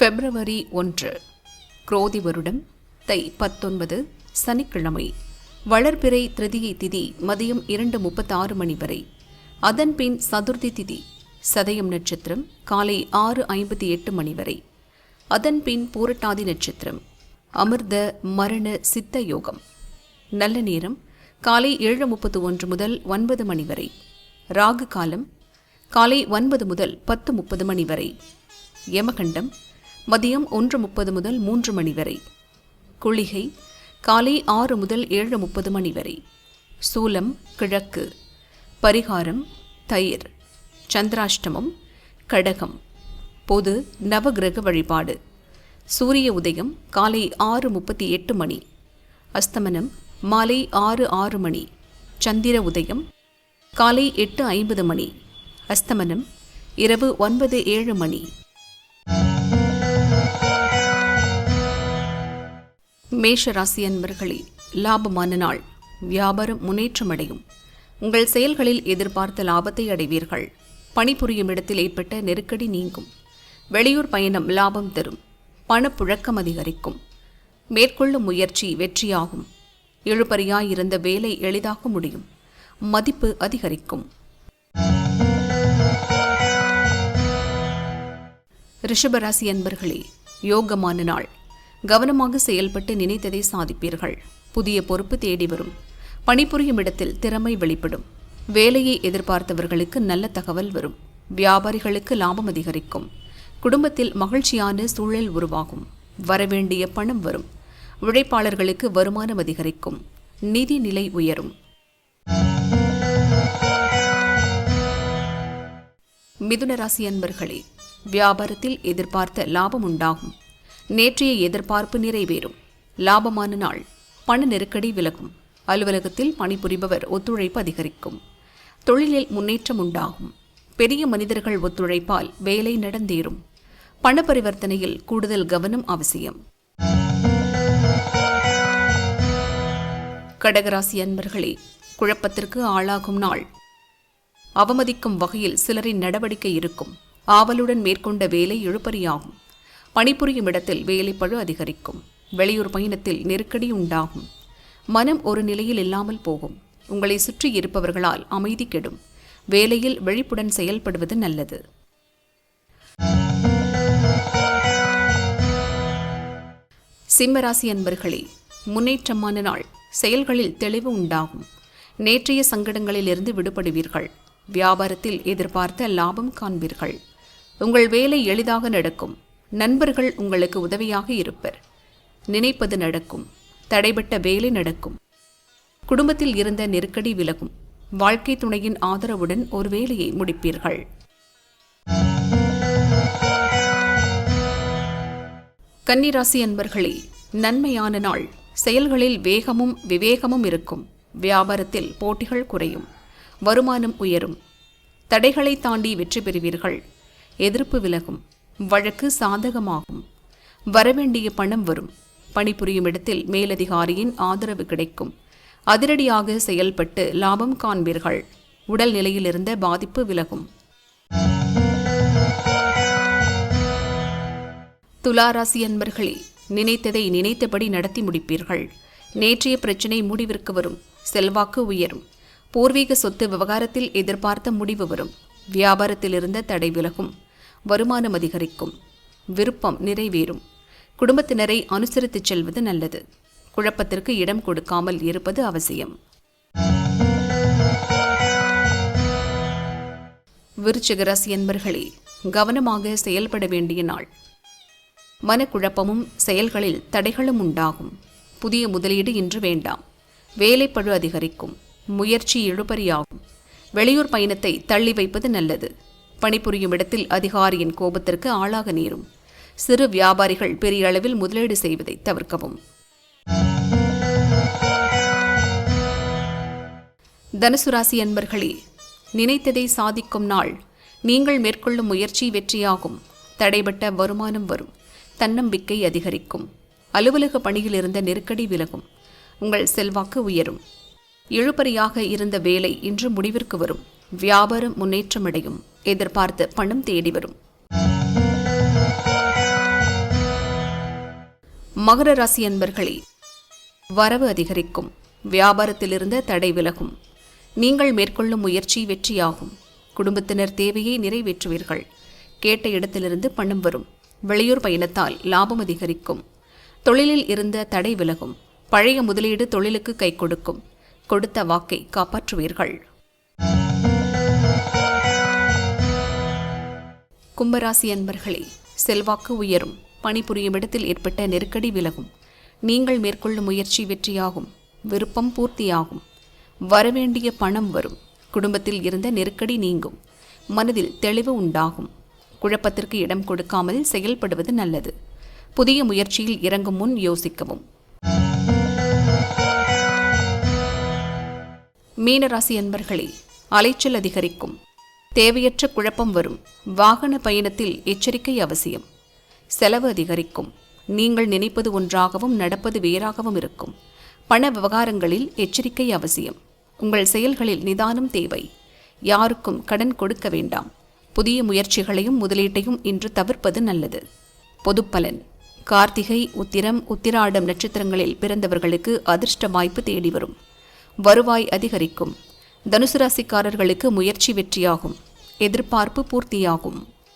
பிப்ரவரி ஒன்று குரோதி வருடம் தை பத்தொன்பது சனிக்கிழமை. வளர்பிறை திருதியை திதி மதியம் இரண்டு முப்பத்தாறு மணி வரை. அதன்பின் சதுர்த்தி திதி சதயம் நட்சத்திரம் காலை ஆறு ஐம்பத்தி எட்டு மணி வரை. அதன்பின் பூரட்டாதி நட்சத்திரம் அமிர்த மரண சித்த யோகம். நல்ல நேரம் காலை ஏழு முப்பத்து ஒன்று முதல் ஒன்பது மணி வரை. ராகு காலம் காலை ஒன்பது முதல் பத்து முப்பது மணி வரை. யமகண்டம் மதியம் ஒன்று முப்பது முதல் மூன்று மணி வரை. குளிகை காலை ஆறு முதல் ஏழு முப்பது மணி வரை. சூலம் கிழக்கு. பரிகாரம் தயிர். சந்திராஷ்டமம் கடகம். பொது நவகிரக வழிபாடு. சூரிய உதயம் காலை ஆறு முப்பத்தி எட்டு மணி. அஸ்தமனம் மாலை ஆறு ஆறு மணி. சந்திர உதயம் காலை எட்டு ஐம்பது மணி. அஸ்தமனம் இரவு ஒன்பது ஏழு மணி. மேஷ ராசி அன்பர்களே லாபமான நாள். வியாபாரம் முன்னேற்றமடையும். உங்கள் செயல்களில் எதிர்பார்த்த லாபத்தை அடைவீர்கள். பணிபுரியும் இடத்தில் ஏற்பட்ட நெருக்கடி நீங்கும். வெளியூர் பயணம் லாபம் தரும். பணப்புழக்கம் அதிகரிக்கும். மேற்கொள்ளும் முயற்சி வெற்றியாகும். இழுபறியாயிருந்த வேலை எளிதாக முடியும். மதிப்பு அதிகரிக்கும். ரிஷபராசி அன்பர்களே யோகமான நாள். கவனமாக செயல்பட்டு நினைத்ததை சாதிப்பீர்கள். புதிய பொறுப்பு தேடி வரும். பணிபுரியும் இடத்தில் திறமை வெளிப்படும். வேலையை எதிர்பார்த்தவர்களுக்கு நல்ல தகவல் வரும். வியாபாரிகளுக்கு லாபம் அதிகரிக்கும். குடும்பத்தில் மகிழ்ச்சியான சூழல் உருவாகும். வரவேண்டிய பணம் வரும். உழைப்பாளர்களுக்கு வருமானம் அதிகரிக்கும். நிதி நிலை உயரும். மிதுன ராசி அன்பர்களே வியாபாரத்தில் எதிர்பார்த்த லாபம் உண்டாகும். நேற்றைய எதிர்பார்ப்பு நிறைவேறும். லாபமான நாள். பண நெருக்கடி விலகும். அலுவலகத்தில் பணிபுரிபவர் ஒத்துழைப்பு அதிகரிக்கும். தொழிலில் முன்னேற்றம் உண்டாகும். பெரிய மனிதர்கள் ஒத்துழைப்பால் வேலை நடந்தேறும். பண பரிவர்த்தனையில் கூடுதல் கவனம் அவசியம். கடகராசி அன்பர்களே குழப்பத்திற்கு ஆளாகும் நாள். அவமதிக்கும் வகையில் சிலரின் நடவடிக்கை இருக்கும். ஆவலுடன் மேற்கொண்ட வேலை இழுபறியாகும். பணிபுரியும் இடத்தில் வேலைப்பழு அதிகரிக்கும். வெளியூர் பயணத்தில் நெருக்கடி உண்டாகும். மனம் ஒரு நிலையில் இல்லாமல் போகும். உங்களை சுற்றி இருப்பவர்களால் அமைதி கெடும். வேலையில் விழிப்புடன் செயல்படுவது நல்லது. சிம்மராசி அன்பர்களே முன்னேற்றமான நாள். செயல்களில் தெளிவு உண்டாகும். நேற்றைய சங்கடங்களிலிருந்து விடுபடுவீர்கள். வியாபாரத்தில் எதிர்பார்த்த லாபம் காண்பீர்கள். உங்கள் வேலை எளிதாக நடக்கும். நண்பர்கள் உங்களுக்கு உதவியாக இருப்பர். நினைப்பது நடக்கும். தடைபட்ட வேலை நடக்கும். குடும்பத்தில் இருந்த நெருக்கடி விலகும். வாழ்க்கை துணையின் ஆதரவுடன் ஒரு வேலையை முடிப்பீர்கள். கன்னிராசி அன்பர்களே நன்மையான நாள். செயல்களில் வேகமும் விவேகமும் இருக்கும். வியாபாரத்தில் போட்டிகள் குறையும். வருமானம் உயரும். தடைகளை தாண்டி வெற்றி பெறுவீர்கள். எதிர்ப்பு விலகும். வழக்கு சாதகமாகும். வரவேண்டிய பணம் வரும். பணிபுரியும் இடத்தில் மேலதிகாரியின் ஆதரவு கிடைக்கும். அதிரடியாக செயல்பட்டு லாபம் காண்பீர்கள். உடல் நிலையிலிருந்த பாதிப்பு விலகும். துளாராசி அன்பர்களே நினைத்ததை நினைத்தபடி நடத்தி முடிப்பீர்கள். நேற்றைய பிரச்சினை முடிவிற்கு வரும். செல்வாக்கு உயரும். பூர்வீக சொத்து விவகாரத்தில் எதிர்பார்த்த முடிவு வரும். வியாபாரத்தில் இருந்த தடை விலகும். வருமானம் அதிகரிக்கும். விருப்பம் நிறைவேறும். குடும்பத்தினரை அனுசரித்துச் செல்வது நல்லது. குழப்பத்திற்கு இடம் கொடுக்காமல் இருப்பது அவசியம். விருச்சிகராசி என்பர்களே கவனமாக செயல்பட வேண்டிய நாள். மனக்குழப்பமும் செயல்களில் தடைகளும் உண்டாகும். புதிய முதலீடு இன்று வேண்டாம். வேலைப்பழு அதிகரிக்கும். முயற்சி இழுபறியாகும். வெளியூர் பயணத்தை தள்ளி வைப்பது நல்லது. பணிபுரியும் இடத்தில் அதிகாரியின் கோபத்திற்கு ஆளாக நேரும். சிறு வியாபாரிகள் பெரிய அளவில் முதலீடு செய்வதை தவிர்க்கவும். தனுசு ராசி அன்பர்களே நினைத்ததை சாதிக்கும் நாள் நீங்கள் மேற்கொள்ளும் முயற்சி வெற்றியாகும். தடைபட்ட வருமானம் வரும் தன்னம்பிக்கை அதிகரிக்கும். அலுவலக பணியில் இருந்த நெருக்கடி விலகும் உங்கள் செல்வாக்கு உயரும். இழுபறியாக இருந்த வேலை இன்று முடிவிற்கு வரும் வியாபாரம் முன்னேற்றமடையும். எதிர்பார்த்த பணம் தேடி வரும். மகர ராசி அன்பர்களே வரவு அதிகரிக்கும். வியாபாரத்திலிருந்த தடை விலகும். நீங்கள் மேற்கொள்ளும் முயற்சி வெற்றியாகும். குடும்பத்தினர் தேவையை நிறைவேற்றுவீர்கள். கேட்ட இடத்திலிருந்து பணம் வரும். வெளியூர் பயணத்தால் லாபம் அதிகரிக்கும். தொழிலில் இருந்த தடை விலகும். பழைய முதலீடு தொழிலுக்கு கை கொடுக்கும். கொடுத்த வாக்கை காப்பாற்றுவீர்கள். கும்பராசி அன்பர்களே செல்வாக்கு உயரும் பணிபுரியும் இடத்தில் ஏற்பட்ட நெருக்கடி விலகும். நீங்கள் மேற்கொள்ளும் முயற்சி வெற்றியாகும் விருப்பம் பூர்த்தியாகும். வரவேண்டிய பணம் வரும் குடும்பத்தில் இருந்த நெருக்கடி நீங்கும் மனதில் தெளிவு உண்டாகும். குழப்பத்திற்கு இடம் கொடுக்காமல் செயல்படுவது நல்லது. புதிய முயற்சியில் இறங்கும் முன் யோசிக்கவும். மீனராசி அன்பர்களே அலைச்சல் அதிகரிக்கும். தேவையற்ற குழப்பம் வரும். வாகன பயணத்தில் எச்சரிக்கை அவசியம். செலவு அதிகரிக்கும். நீங்கள் நினைப்பது ஒன்றாகவும் நடப்பது வேறாகவும் இருக்கும். பண விவகாரங்களில் எச்சரிக்கை அவசியம். உங்கள் செயல்களில் நிதானம் தேவை. யாருக்கும் கடன் கொடுக்க வேண்டாம். புதிய முயற்சிகளையும் முதலீட்டையும் இன்று தவிர்ப்பது நல்லது. பொதுப்பலன். கார்த்திகை உத்திரம் உத்திராடம் நட்சத்திரங்களில் பிறந்தவர்களுக்கு அதிர்ஷ்ட வாய்ப்பு தேடி வரும் வருவாய் அதிகரிக்கும். தனுசு ராசிக்காரர்களுக்கு முயற்சி வெற்றியாகும். எதிர்பார்ப்பு பூர்த்தியாகும்.